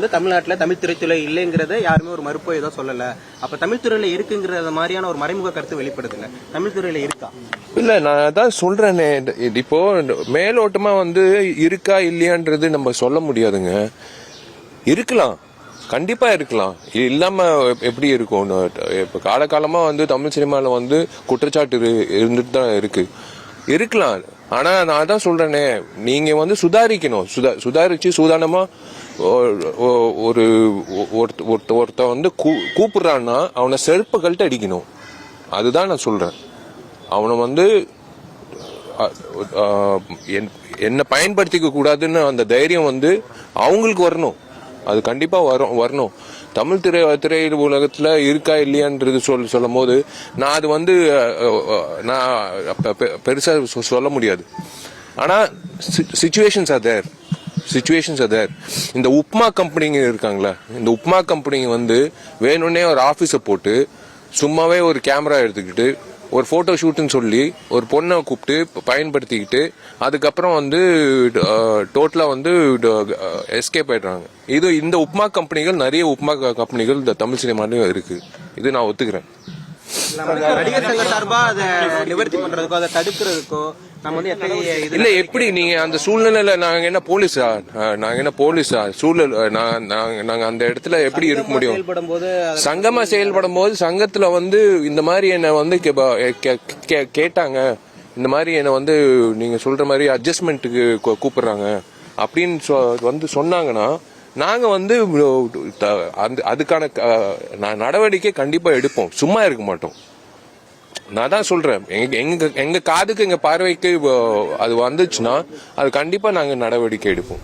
வந்து தமிழ்நாட்டில் தமிழ் திரைத்துறை இல்லைங்கிறத யாருமே ஒரு மறுப்போ ஏதோ சொல்லலை. அப்போ தமிழ் இருக்குங்கிறத மாதிரியான ஒரு மறைமுக கருத்து வெளிப்படுதுங்க. தமிழ் துறையில் இருக்கா? இல்லை நான் அதான் சொல்கிறேனே இது இப்போ மேலோட்டமாக வந்து இருக்கா இல்லையான்றது நம்ம சொல்ல முடியாதுங்க. இருக்கலாம். கண்டிப்பாக இருக்கலாம். இது எப்படி இருக்கும்? இப்போ காலகாலமாக வந்து தமிழ் சினிமாவில் வந்து குற்றச்சாட்டு இரு- இருந்துட்டு தான் இருக்குது இருக்கலாம். ஆனா நான் அதான் சொல்றேனே நீங்க வந்து சுதாரிக்கணும். சுதா சுதாரிச்சு சூதானமா ஒரு ஒருத்த ஒருத்த- வந்து கூ- கூப்பிடுறான்னா அவனை செருப்பு கழட்டு அடிக்கணும். அதுதான் நான் சொல்றேன். அவனை வந்து என்- என்னை பயன்படுத்திக்க கூடாதுன்னு அந்த தைரியம் வந்து அவங்களுக்கு வரணும். அது கண்டிப்பாக வரும் வரணும். தமிழ் திரை திரை உலகத்தில் இருக்கா இல்லையான்றது சொல் சொல்லும் போது நான் அது வந்து நான் பெருசாக பெ- சொ- சொல்ல முடியாது. ஆனால் situations are there situations are there இந்த உப்மா கம்பெனிங்க இருக்காங்களா இந்த உப்மா கம்பெனிங்க வந்து வேணும்னே ஒரு ஆஃபீஸை போட்டு சும்மாவே ஒரு கேமரா எடுத்துக்கிட்டு ஒரு ஃபோட்டோ ஷூட்டுன்னு சொல்லி ஒரு பொண்ணை கூப்பிட்டு பயன்படுத்திக்கிட்டு அதுக்கப்புறம் வந்து டோட்டலாக வந்து எஸ்கேப் ஆயிடுறாங்க. இது இந்த உப்மா கம்பெனிகள் நிறைய உப்மா கம்பெனிகள் இந்த தமிழ் சினிமாலையும் இருக்குது இது நான் ஒத்துக்கிறேன். நடிகர் சங்க சார்பா அதை நிவர்த்தி பண்றதுக்கோ அதை தடுக்கிறதுக்கோ நம்ம வந்து இது இல்ல எப்படி நீங்க அந்த சூழ்நிலையில நாங்க என்ன போலீஸா நாங்க என்ன போலீஸா சூழல் நாங்க அந்த இடத்துல எப்படி இருக்க முடியும்? சங்கமா செயல்படும் போது சங்கத்துல வந்து இந்த மாதிரி என்ன வந்து கேட்டாங்க. இந்த மாதிரி என்ன வந்து நீங்க சொல்ற மாதிரி அட்ஜஸ்ட்மெண்ட்டுக்கு கூப்பிடுறாங்க. அப்படின்னு வந்து சொன்னாங்கன்னா நாங்கள் வந்து அந்த அதுக்கான நடவடிக்கை கண்டிப்பாக எடுப்போம். சும்மா இருக்க மாட்டோம். நான் தான் சொல்றேன். எங்க எங்க எங்க காதுக்கு எங்கள் பார்வைக்கு அது வந்துச்சுன்னா அது கண்டிப்பாக நாங்கள் நடவடிக்கை எடுப்போம்.